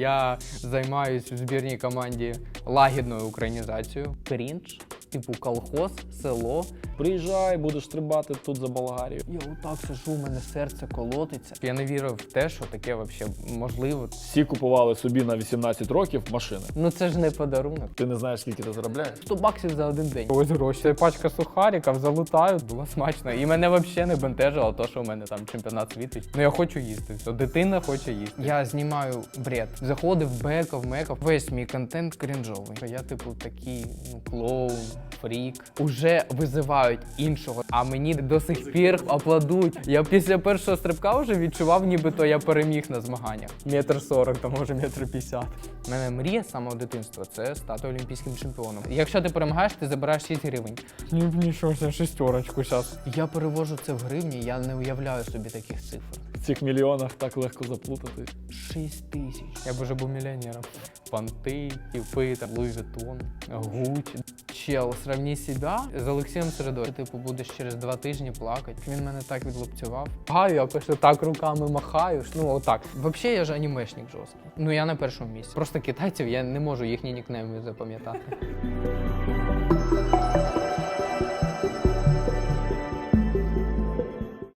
Я займаюся в збірній команді лагідною українізацією. Крінж, типу колхоз, село. Приїжджай, будеш стрибати тут за Болгарію. Я отак сижу, у мене серце колотиться. Я не вірив в те, що таке взагалі можливо. Всі купували собі на 18 років машини. Ну це ж не подарунок. Ти не знаєш, скільки ти заробляєш? 100 баксів за один день. Ось гроші. Це пачка сухариків, залутаю, було смачно. І мене взагалі не бентежило, то, що у мене там чемпіонат світу. Ну я хочу їсти. Все, дитина хоче їсти. Я знімаю бред. Заходив, бекав, мекав. Весь мій контент крінжовий. Я, типу, такий ну, клоун, фрік. Уже визивають іншого, а мені до сих пір аплодують. Я після першого стрибка вже відчував, нібито я переміг на змаганнях. Метр сорок, то може метр п'ятдесят. У мене мрія з самого дитинства це стати олімпійським чемпіоном. Якщо ти перемагаєш, ти забираєш 6 гривень. Ні, нічого, я шестерочку зараз. Я перевожу це в гривні, я не уявляю собі таких цифр. Цих мільйонах так легко заплутати. 6 тисяч. Я б уже був мільйонером. Панти, там, Луї Вітон, Гуччі. Чел, сравні себе з Олексієм Середою. Ти типу будеш через два тижні плакати. Він мене так відлупцював. Гаю, якось так руками махаю. Ну отак. Взагалі я ж анімешник жорсткий. Ну я на першому місці. Просто китайців я не можу їхні нікнейми запам'ятати.